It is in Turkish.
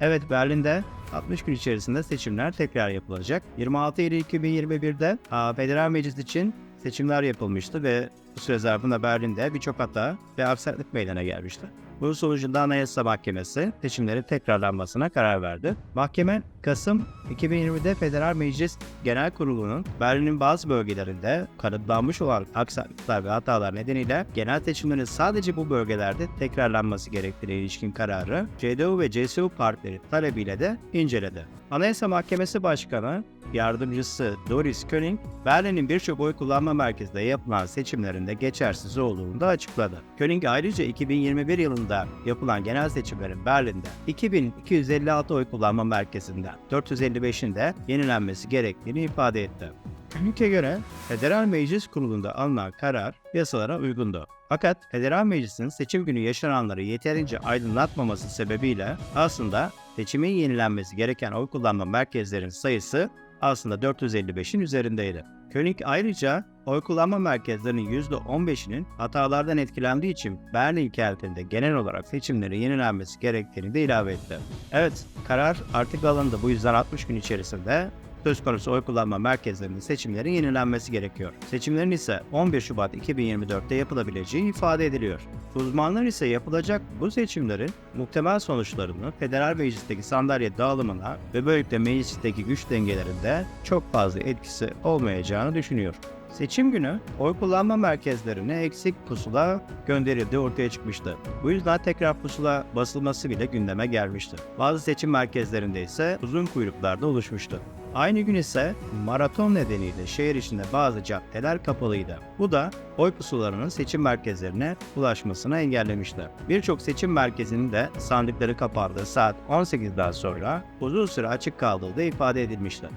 Evet Berlin'de 60 gün içerisinde seçimler tekrar yapılacak. 26 Eylül 2021'de aa, Federal Meclis için seçimler yapılmıştı ve bu süre zarfında Berlin'de birçok hata ve aksaklık meydana gelmişti. Bunun sonucunda Anayasa Mahkemesi seçimlerin tekrarlanmasına karar verdi. Mahkeme, Kasım 2020'de Federal Meclis Genel Kurulu'nun Berlin'in bazı bölgelerinde kanıtlanmış olan aksaklıklar ve hatalar nedeniyle genel seçimlerin sadece bu bölgelerde tekrarlanması gerektiğine ilişkin kararı CDU ve CSU partileri talebiyle de inceledi. Anayasa Mahkemesi Başkanı Yardımcısı Doris König, Berlin'in birçok oy kullanma merkezinde yapılan seçimlerinde geçersiz olduğunu da açıkladı. König ayrıca 2021 yılında yapılan genel seçimlerin Berlin'de 2256 oy kullanma merkezinden 455'in de yenilenmesi gerektiğini ifade etti. König'e göre Federal Meclis Kurulu'nda alınan karar yasalara uygundu. Fakat Federal Meclis'in seçim günü yaşananları yeterince aydınlatmaması sebebiyle aslında seçimin yenilenmesi gereken oy kullanma merkezlerin sayısı aslında 455'in üzerindeydi. König ayrıca oy kullanma merkezlerinin %15'inin hatalardan etkilendiği için Berlin kentinde genel olarak seçimlerin yenilenmesi gerektiğini de ilave etti. Evet, karar artık alındı. Bu yüzden 60 gün içerisinde söz konusu oy kullanma merkezlerinin seçimlerin yenilenmesi gerekiyor. Seçimlerin ise 11 Şubat 2024'te yapılabileceği ifade ediliyor. Uzmanlar ise yapılacak bu seçimlerin muhtemel sonuçlarını federal meclisteki sandalye dağılımına ve böylelikle meclisteki güç dengelerinde çok fazla etkisi olmayacağını düşünüyor. Seçim günü oy kullanma merkezlerine eksik pusula gönderildiği ortaya çıkmıştı. Bu yüzden tekrar pusula basılması bile gündeme gelmişti. Bazı seçim merkezlerinde ise uzun kuyruklarda oluşmuştu. Aynı gün ise maraton nedeniyle şehir içinde bazı caddeler kapalıydı. Bu da oy pusularının seçim merkezlerine ulaşmasını engellemişti. Birçok seçim merkezinin de sandıkları kapandığı saat 18'den sonra uzun süre açık kaldığı da ifade edilmişti.